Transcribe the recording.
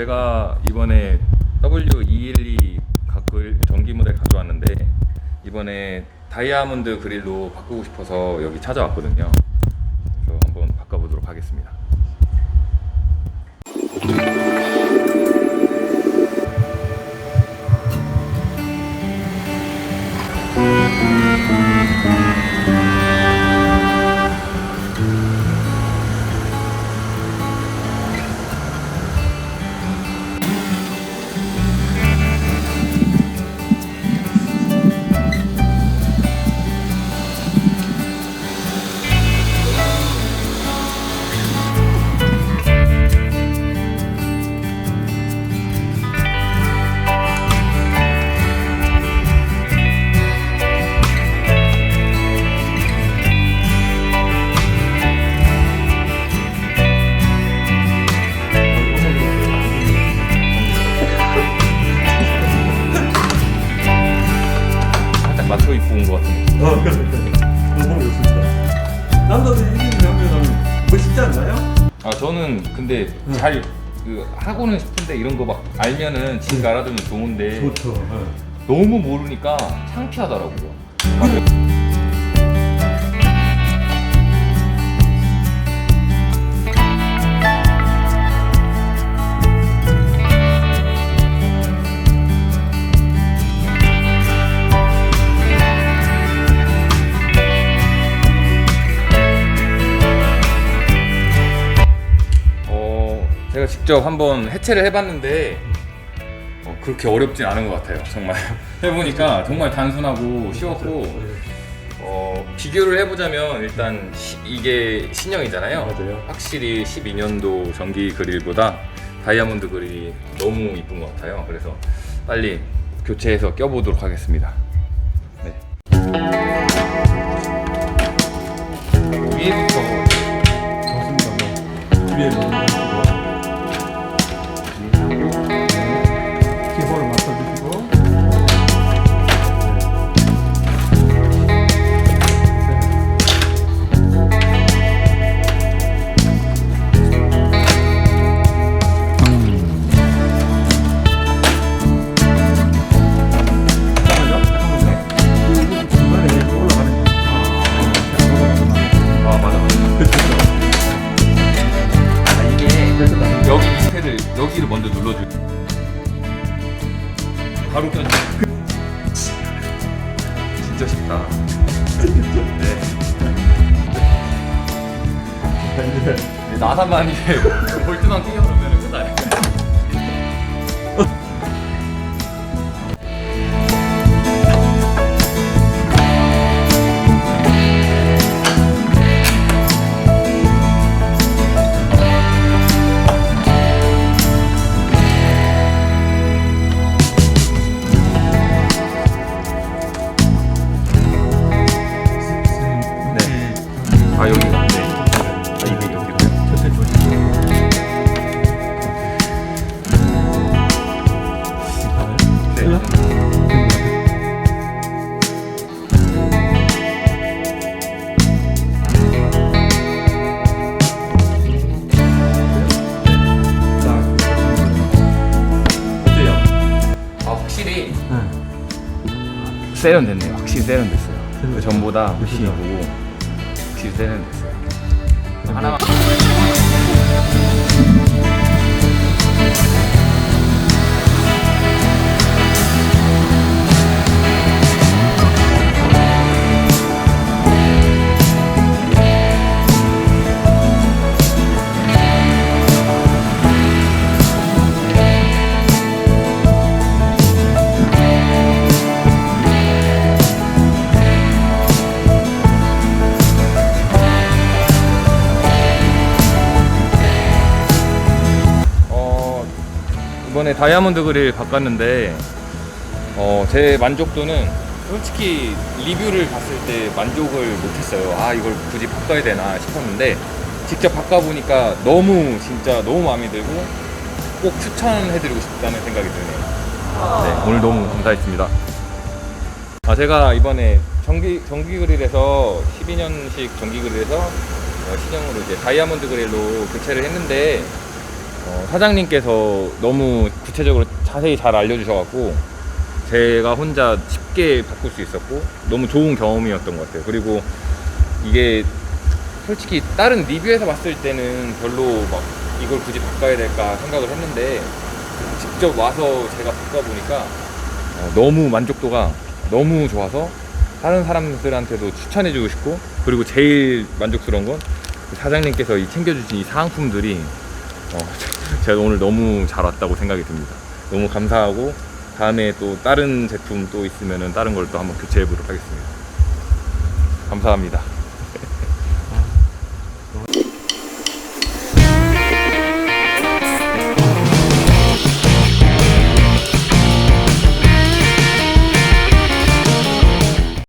제가 이번에 W212 가글 전기 모델 가져왔는데 이번에 다이아몬드 그릴로 바꾸고 싶어서 여기 찾아왔거든요. 그래서 한번 바꿔보도록 하겠습니다. 맞춰 입고 온 것 같은데. 어, 그래, 그래. 너무 좋습니다. 남자들 이기는 하면은 멋있지 않나요? 아 저는 근데 잘그 하고는 싶은데 이런 거 막 알면은 지금 알아두면 좋은데 좋죠. 너무 모르니까 창피하더라고요. 직접 한번 해체를 해봤는데 어, 그렇게 어렵진 않은 것 같아요. 정말 해보니까 정말 단순하고 쉬웠고 어, 비교를 해보자면 일단 시- 이게 신형이잖아요. 맞아요. 확실히 12년도 전기 그릴보다 다이아몬드 그릴이 너무 이쁜 것 같아요. 그래서 빨리 교체해서 껴보도록 하겠습니다. 네. 위에부터 좋습니다. 뭐. 위에 놓 여기를 먼저 눌러줄. 바로 껴. 진짜 쉽다. 네. 네, 나사만 이게 볼트만 끼겨 놓으면 세련됐네요. 확실히 세련됐어요. 그 전보다 훨씬 그죠? 보고 확실히 세련됐어요. 하나만. 다이아몬드 그릴 바꿨는데 어, 제 만족도는 솔직히 리뷰를 봤을 때 만족을 못했어요. 아 이걸 굳이 바꿔야 되나 싶었는데 직접 바꿔보니까 너무 진짜 너무 마음에 들고 꼭 추천해드리고 싶다는 생각이 드네요. 네, 오늘 너무 감사했습니다. 아 제가 이번에 전기 전기 그릴에서 12년식 전기 그릴에서 어, 신형으로 이제 다이아몬드 그릴로 교체를 했는데 어, 사장님께서 너무 구체적으로 자세히 잘 알려주셔갖고 제가 혼자 쉽게 바꿀 수 있었고 너무 좋은 경험이었던 것 같아요. 그리고 이게 솔직히 다른 리뷰에서 봤을 때는 별로 막 이걸 굳이 바꿔야 될까 생각을 했는데 직접 와서 제가 바꿔보니까 어, 너무 만족도가 너무 좋아서 다른 사람들한테도 추천해주고 싶고 그리고 제일 만족스러운 건그 사장님께서 이 챙겨주신 이 사은품들이 어, 제가 오늘 너무 잘 왔다고 생각이 듭니다. 너무 감사하고 다음에 또 다른 제품 또 있으면은 다른 걸 또 한번 교체해 보도록 하겠습니다. 감사합니다.